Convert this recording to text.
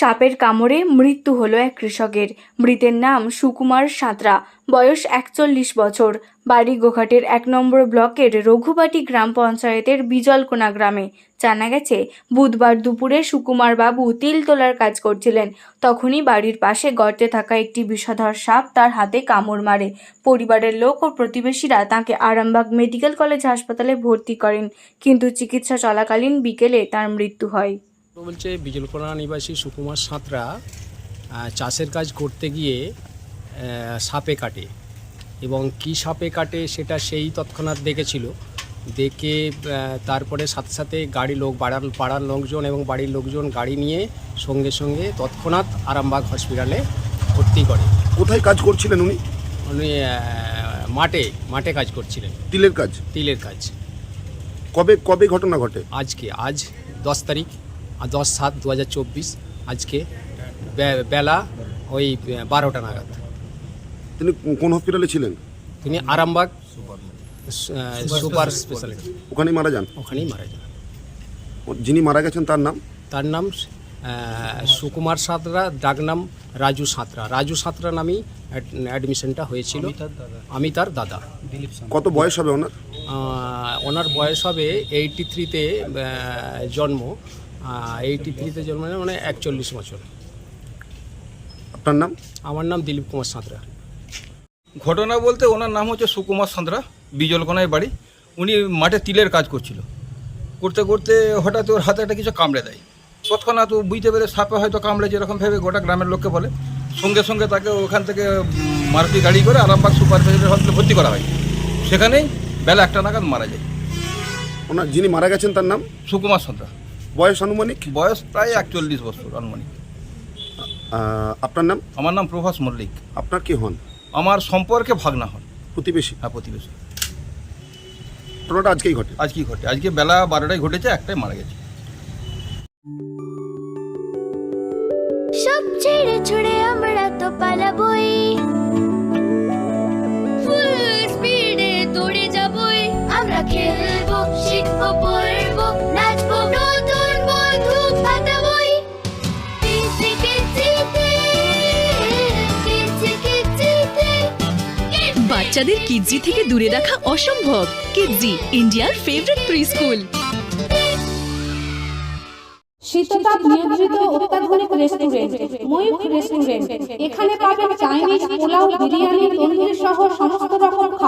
সাপের কামড়ে মৃত্যু হলো এক কৃষকের। মৃতের নাম সুকুমার সাঁতরা। বয়স একচল্লিশ বছর। বাড়ি গোঘাটের এক নম্বর ব্লকের রঘুবাটি গ্রাম পঞ্চায়েতের বিজলকোনা গ্রামে। জানা গেছে, বুধবার দুপুরে সুকুমার বাবু তিল তোলার কাজ করছিলেন। তখনই বাড়ির পাশে গর্তে থাকা একটি বিষধর সাপ তার হাতে কামড় মারে। পরিবারের লোক ও প্রতিবেশীরা তাকে আরামবাগ মেডিকেল কলেজ হাসপাতালে ভর্তি করেন। কিন্তু চিকিৎসা চলাকালীন বিকেলে তার মৃত্যু হয়। তো বলছে বিজলকোনা নিবাসী সুকুমার সাঁতরা চাষের কাজ করতে গিয়ে সাপে কাটে। এবং কি সাপে কাটে সেটা সেই তৎক্ষণাৎ দেখেছিল। দেখে তারপরে সাথে সাথে গাড়ি লোক পাড়ার পাড়ার লোকজন এবং বাড়ির লোকজন গাড়ি নিয়ে সঙ্গে সঙ্গে তৎক্ষণাৎ আরামবাগ হসপিটালে ভর্তি করে। কোথায় কাজ করছিলেন উনি? উনি মাঠে মাঠে কাজ করছিলেন। তিলের কাজ? তিলের কাজ। কবে কবে ঘটনা ঘটে? আজকে আজ দশ তারিখ। দশ সাত দু হাজার চব্বিশ আজকে বেলা ওই বারোটা নাগাদ। তিনি কোন হসপিটালে ছিলেন? তিনি আরামবাগ সুপার স্পেশালিটি। ওখানেই মারা যান? ওখানেই মারা যান। যিনি মারা গেছেন তার নাম? তার নাম সুকুমার সাঁতরা ডাক নাম রাজু সাঁতরা। রাজু সাঁতরা নামেই অ্যাডমিশনটা হয়েছিল। আমি তার দাদা। কত বয়স হবে ওনার? ওনার বয়স হবে এইটি থ্রিতে জন্ম। এইটি থ্রিতে জন্ম মানে একচল্লিশ বছর। আপনার নাম? আমার নাম দিলীপ কুমার সাঁতরা। ঘটনা বলতে ওনার নাম হচ্ছে সুকুমার সাঁতরা বিজলকোনায় বাড়ি। উনি মাঠে তিলের কাজ করছিল। করতে করতে হঠাৎ ওর হাতে একটা কিছু কামড়ে দেয়। তৎক্ষণাৎ ও বুঝতে পেরে সাপে হয়তো কামড়ে যেরকম ভেবে গোটা গ্রামের লোককে বলে। সঙ্গে সঙ্গে তাকে ওখান থেকে মারুতি গাড়ি করে আরামবাগ সুপার স্পেশালিটি হসপিটালে ভর্তি করা হয়। সেখানেই বেলা একটা নাগাদ মারা যায়। ওনার যিনি মারা গেছেন তার নাম? সুকুমার সাঁতরা। বয়স আনুমানিক? বয়স প্রায় একচল্লিশ বছর আনুমানিক। আপনার নাম? আমার নাম প্রভাস মল্লিক। আপনার কি হন? আমার সম্পর্কে ভাগনা হন। প্রতিবেশী? হ্যাঁ প্রতিবেশী। ঘটনাটা আজকেই ঘটে। আজকেই ঘটে? আজকে বেলা বারোটায় ঘটেছে একটাই মারা গেছে। সব ছেড়ে ছুড়ে আমরা তো পালাবই। বাচ্চাদের কিডজি থেকে দূরে রাখা অসম্ভব। কিডজি, ইন্ডিয়ার ফেভারিট প্রি স্কুল শীততাপ নিয়ন্ত্রিত অত্যাধুনিক রেস্টুরেন্ট ময়ূখ রেস্টুরেন্ট এখানে পাবেন চাইনিজ পোলাও, বিরিয়ানি, তন্দুরি সহ